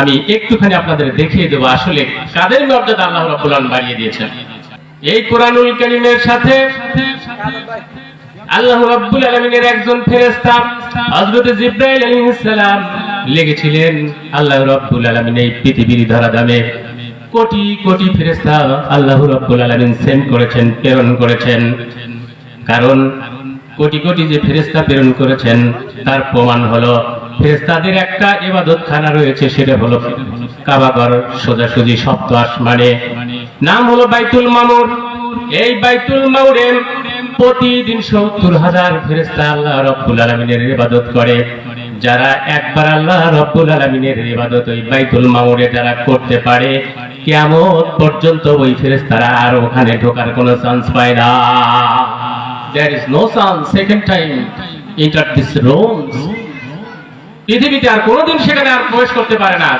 আমি একটুখানি আপনাদের দেখিয়ে দেবো আসলে কাদের মর্যাদা আল্লাহ রাব্বুল আলামিন বাড়িয়ে দিয়েছেন। এই কোরআনুল কারীমের সাথে আল্লাহ রাব্বুল আলামিনের একজন ফেরেশতা হযরত জিবরাইল আলাইহিস সালাম লেগেছিলেন। আল্লাহ রাব্বুল আলামিন এই পৃথিবীর ধরাধামে কোটি কোটি ফেরেশতা আল্লাহ রাব্বুল আলামিন সেন্ড করেছেন, প্রেরণ করেছেন। কারণ কোটি কোটি যে ফেরেস্তা প্রেরণ করেছেন, তার প্রমাণ হলো ফেরেস্তাদের একটা ইবাদত খানা রয়েছে, সেটা হলো কাবাগর সোজাসুজি সপ্ত আসমানে। নাম হলো বাইতুল মামুর। এই বাইতুল মামুরে প্রতিদিন সত্তর হাজার ফেরেস্তা আল্লাহ রব্বুল আলমিনের ইবাদত করে। যারা একবার আল্লাহ রব্বুল আলমিনের ইবাদত ওই বাইতুল মামুরে যারা করতে পারে কেমন পর্যন্ত ওই ফেরেস্তারা আর ওখানে ঢোকার কোনো চান্স পায় না। There is no sun second time enter this room পৃথিবীতে আর কোনোদিন সেখানে আর প্রবেশ করতে পারে না